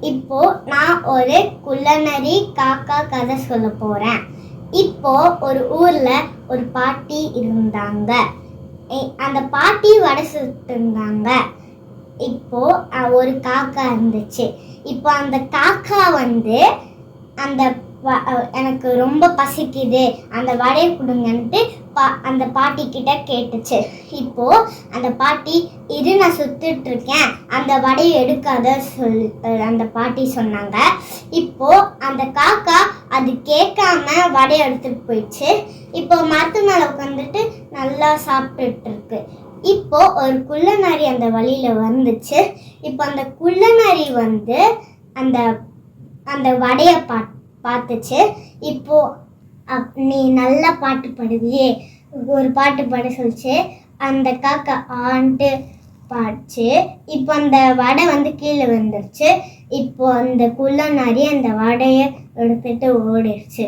இப்போ நான் ஒரு குள்ளநரி காக்கா கதை சொல்ல போறேன். இப்போ ஒரு ஊர்ல ஒரு பாட்டி இருந்தாங்க. எ- அந்த பாட்டி வடை சுட்டு இருந்தாங்க இப்போ ஒரு காக்கா இருந்துச்சு. இப்போ அந்த காக்கா வந்து அந்த எனக்கு ரொம்ப பசிக்குது. அந்த வடையை கொடுங்கன்ட்டு பா அந்த பாட்டி கிட்ட கேட்டுச்சு. இப்போ அந்த பாட்டி இரு நான் சுத்திட்டு இருக்கேன் அந்த வடையை எடுக்காத சொல் அந்த பாட்டி சொன்னாங்க. இப்போ அந்த காக்கா அது கேட்காம வடையை எடுத்துட்டு போயிடுச்சு. இப்போ மரத்து மேலே உட்காந்துட்டு நல்லா சாப்பிட்டுட்டு இருக்கு இப்போ ஒரு குள்ளநரி அந்த வழியில வந்துச்சு. இப்போ அந்த குள்ளநரி வந்து அந்த அந்த வடையை பா பார்த்துச்சு. இப்போ அப் நீ நல்லா பாட்டு பாடுவியே. ஒரு பாட்டு பாட சொல்லிச்சு. அந்த காக்கா ஆன்ட்டு பாடிச்சு. இப்போ அந்த வடை வந்து கீழே வந்துருச்சு இப்போ அந்த குள்ளநரி அந்த வடையை எடுத்துட்டு ஓடிடுச்சு.